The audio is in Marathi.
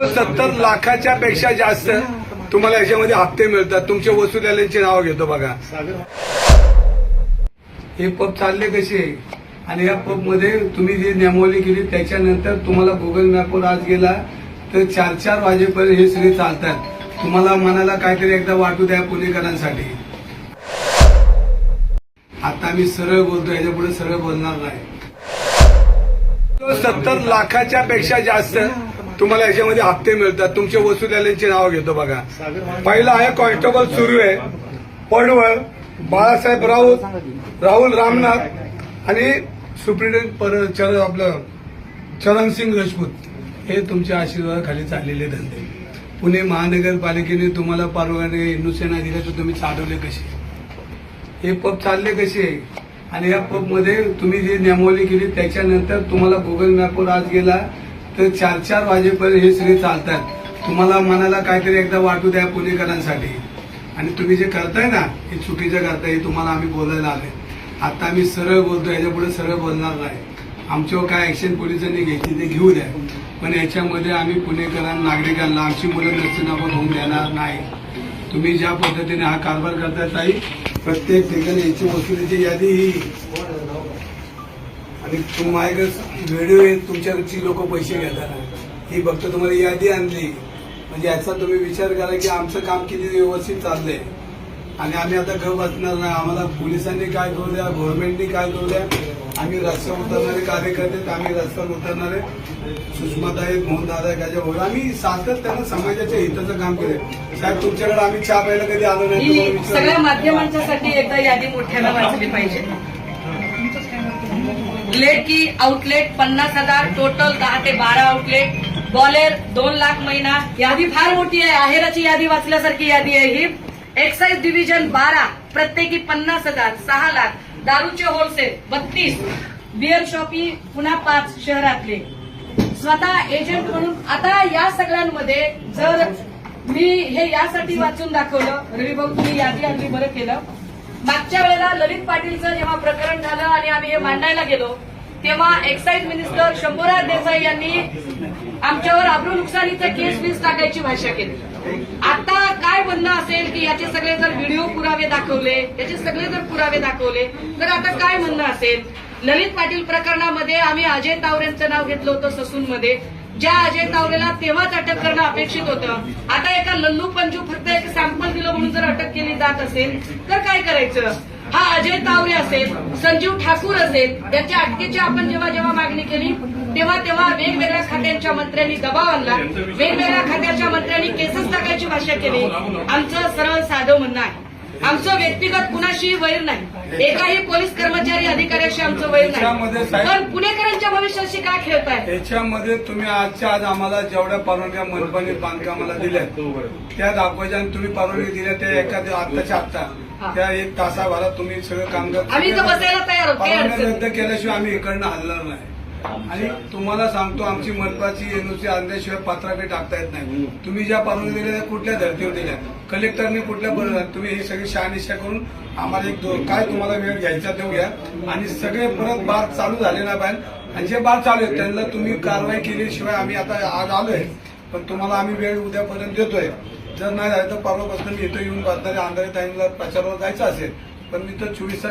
सत्तर लाखाच्या पेक्षा जास्त तुम्हाला याच्यामध्ये हप्ते मिळतात. तुमचे वसुलीचे नाव घेतो बघा. हे पब चालले कसे? आणि या पबमध्ये तुम्ही जी नियमावली केली त्याच्यानंतर तुम्हाला गुगल मॅपवर आज गेला तर चार चार वाजेपर्यंत हे सगळे चालतात. तुम्हाला मनाला काहीतरी एकदा वाटू द्या पुणेकरांसाठी. आता आम्ही सरळ बोलतो याच्यापुढे सरळ बोलणार नाही. सत्तर लाखाच्या पेक्षा जास्त तुम्हाला याच्यामध्ये हप्ते मिळतात. तुमच्या वसुलीचे नाव घेतो बघा. पहिला आहे कॉन्स्टेबल सुर्वे पडवळ बाळासाहेब राऊत राहुल रामनाथ आणि सुप्रिटेंडेंट पर चरण आपलं चरणसिंग राजपूत हे तुमच्या आशीर्वादाखाली चाललेले धंदे. पुणे महानगरपालिकेने तुम्हाला परवाने हिंदुसेना दिल्या तर तुम्ही चालवले कसे? हे पब चालले कसे? आणि या पबमध्ये तुम्ही जी नियमावली केली त्याच्यानंतर तुम्हाला गुगल मॅपवर आज गेला. तर चार चार वाजेपर्यंत हे सगळे चालतात. तुम्हाला मनाला काहीतरी एकदा वाटू द्या पुणेकरांसाठी. आणि तुम्ही जे करताय ना हे चुकीचं करताय हे तुम्हाला आम्ही बोलायला आलोय. आता आम्ही सरळ बोलतो याच्यापुढे सरळ बोलणार नाही. आमच्यावर काय ऍक्शन पोलिसांनी घेतली ते घेऊ द्या. पण याच्यामध्ये आम्ही पुणेकरांना नागरिकांना आमची मुलं नसताना होऊन देणार नाही. तुम्ही ज्या पद्धतीने हा कारभार करताय ताई प्रत्येक ठिकाणी याची वसुलीची यादी ही आणि तुम्हाला व्हिडिओ तुमच्याकडची लोक पैसे घेतात. ही फक्त तुम्हाला यादी आणली. म्हणजे याचा तुम्ही विचार करा की आमचं काम किती व्यवस्थित चाललंय. आणि आम्ही आता घर बसणार नाही. आम्हाला पोलिसांनी काय करू द्या गव्हर्नमेंटनी काय करू द्या? आम्ही रस्त्यावर उतरणारे कार्यकर्ते आम्ही रस्त्यावर उतरणारे. सुषमाता आहेत मोहनदादा आहेत त्याच्यावर आम्ही सातत्यानं समाजाच्या हिताचं काम केलंय. साहेब तुमच्याकडे आम्ही चहा प्यायला कधी आलो नाही. सगळ्या माध्यमांच्यासाठी एकदा यादी मोठ्यानं वाचली पाहिजे. लेट की आउटलेट पन्नास हजार टोटल दहा ते बारा आउटलेट बॉलेर दोन लाख महिना. यादी फार मोठी आहे. आहेराची यादी वाचल्यासारखी यादी आहे ही. एक्साईज डिव्हिजन बारा प्रत्येकी पन्नास हजार सहा लाख. दारूचे होलसेल बत्तीस. बिअर शॉपी पुन्हा पाच शहरातले. स्वतः एजंट म्हणून आता या सगळ्यांमध्ये जर मी हे यासाठी वाचून दाखवलं रवी भाऊ तुम्ही यादी आणली बरं केलं. मागच्या वेळेला ललित पाटीलचं जेव्हा प्रकरण झालं आणि आम्ही हे मांडायला गेलो तेव्हा एक्साईज मिनिस्टर शंभूराज देसाई यांनी आमच्यावर आब्रू नुकसानीचं केस वीज टाकायची भाषा केली. आता काय म्हणणं असेल की याचे सगळे जर व्हिडिओ पुरावे दाखवले याचे सगळे जर पुरावे दाखवले तर आता काय म्हणणं असेल? ललित पाटील प्रकरणामध्ये आम्ही अजय तावरेंचं नाव घेतलं होतं ससूनमध्ये. ज्या अजय तावरेला तेव्हाच अटक करणं अपेक्षित होतं. आता एका लल्लू पंजू फक्त एक सॅम्पल दिलं म्हणून जर अटक केली जात असेल तर काय करायचं? हा अजय तावरे असेल संजीव ठाकूर असेल याच्या अटकेची आपण जेव्हा जेव्हा मागणी केली तेव्हा तेव्हा वेगवेगळ्या खात्यांच्या मंत्र्यांनी दबाव आणला. वेगवेगळ्या खात्याच्या मंत्र्यांनी केसेस टाकायची भाषा केली. आमचं सरळ साधं म्हणणं आहे. आमचं व्यक्तिगत कुणाशी वैर नाही. एकाही पोलीस कर्मचारी अधिकाऱ्याशी आमचं वैर नाही. पण पुणेकरांच्या भविष्याशी काय खेळताय? याच्यामध्ये तुम्ही आजच्या आज आम्हाला जेवढ्या परवानग्या मनपाने बांधकामाला दिल्या त्या दाखवायच्या आणि तुम्ही परवानगी दिल्या त्या एखाद्या आत्ताच्या आत्ता. हा. त्या एक तासाभरात तुम्ही सगळं काम करता. आम्ही इथं बसायला तयार आहोत, काही परवानगी अडचण रद्द केल्याशिवाय आम्ही इकडनं हलणार नाही. आणि तुम्हाला सांगतो आमची मनपाची एनओसी आणल्याशिवाय पत्रापे टाकता येत नाही. तुम्ही ज्या परवानगी दिल्या त्या कुठल्या धर्तीवर दिल्या? कलेक्टरने कुठल्या पर- तुम्ही ही सगळी शहानिशा करून आम्हाला एक काय तुम्हाला वेळ घ्यायचा देऊ घ्या. आणि सगळे परत बार चालू झाले ना बाहेर आणि जे चालू आहेत त्यांना तुम्ही कारवाई केल्याशिवाय आम्ही आता आज आलोय. पण तुम्हाला आम्ही वेळ उद्यापर्यंत देतोय. जर नाही झालं तर परवापासून मी इथं येऊन बसणाऱ्या अंधारे टाईमला प्रचारावर जायचं असेल. पण मी तर चोवीस